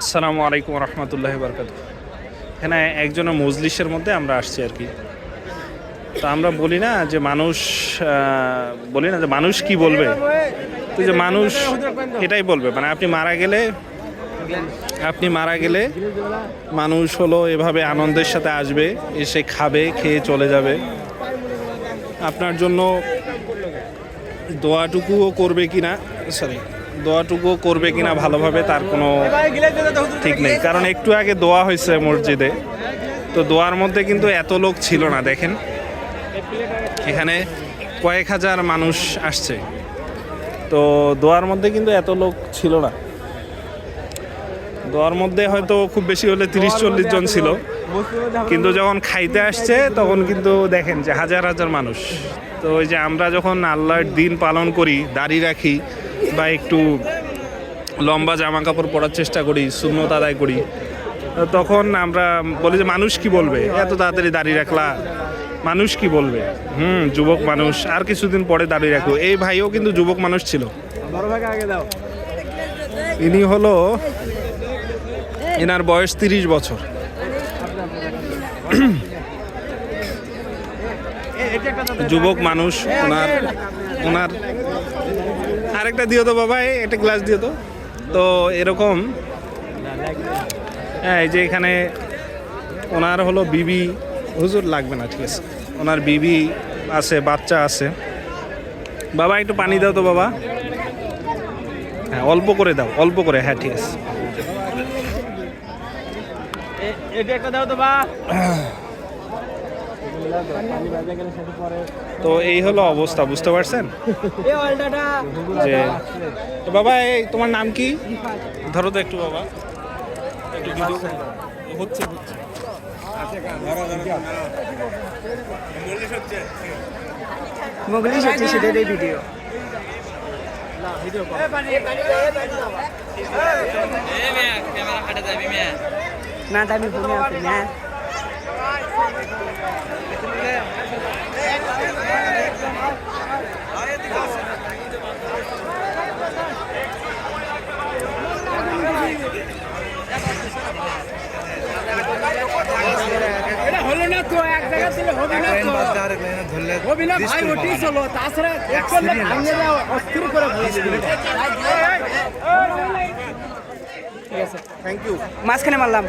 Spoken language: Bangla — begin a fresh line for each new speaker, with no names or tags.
আসসালামু আলাইকুম রহমতুল্লাহ বরকাত এখানে একজনের মজলিসের মধ্যে আমরা আসছি আর কি। তো আমরা বলি না যে মানুষ বলি না যে মানুষ কি বলবে? তো যে মানুষ এটাই বলবে। মানে আপনি মারা গেলে, আপনি মারা গেলে মানুষ হলো এভাবে আনন্দের সাথে আসবে, এসে খাবে, খেয়ে চলে যাবে। আপনার জন্য দোয়াটুকুও করবে কিনা? সরি দোয়াটুকুও করবে কিনা ভালোভাবে তার কোনো ঠিক নেই। কারণ একটু আগে দোয়া হয়েছে মসজিদে। তো দোয়ার মধ্যে কিন্তু এত লোক ছিল না, দেখেন। এখানে কয়েক হাজার মানুষ আসছে। তো দোয়ার মধ্যে কিন্তু এত লোক ছিল না। দোয়ার মধ্যে হয়তো খুব বেশি হলে তিরিশ, চল্লিশ জন ছিল। কিন্তু যখন খাইতে আসছে, তখন কিন্তু দেখেন যে হাজার হাজার মানুষ। তো ওই যে আমরা যখন আল্লাহর দিন পালন করি, দাড়ি রাখি বা একটু লম্বা জামা কাপড় পরার চেষ্টা করি সুন্নত আদায় করি তখন আমরা বলি যে মানুষ কি বলবে? এত তাড়াতাড়ি দাঁড়িয়ে রাখলা মানুষ কি বলবে? হুম যুবক মানুষ আর কিছুদিন পরে দাঁড়িয়ে রাখব। এই ভাইও কিন্তু যুবক মানুষ ছিল। ইনি হলো এনার বয়স তিরিশ বছর। যুবক মানুষ ওনার ওনার আরেকটা দিও তো বাবা এই একটা গ্লাস দিও তো। তো এরকম হ্যাঁ এই যে এখানে ওনার হলো বিবি। হুজুর লাগবে না ঠিক আছে ওনার বিবি আছে বাচ্চা আছে। বাবা একটু পানি দাও তো বাবা। হ্যাঁ অল্প করে দাও অল্প করে হ্যাঁ ঠিক আছে।
এটা একটা দাও তো বা।
তো এই হলো অবস্থা, বুঝতে পারছেন? যে বাবা, এই তোমার নাম কি? ধরো তো একটু বাবা। একটু ভিডিও। হচ্ছে
সেটাই ভিডিও। না আমি ঘুমিয়ে আছি না হলো না তো এক জায়গা ছিল হবে না তো হবে না ভাই ওটাই চলো তাছাড়া এক করলে ভাঙিয়ে দেওয়া অস্থির করে ঠিক আছে
থ্যাংক ইউ
মাঝখানে মারলাম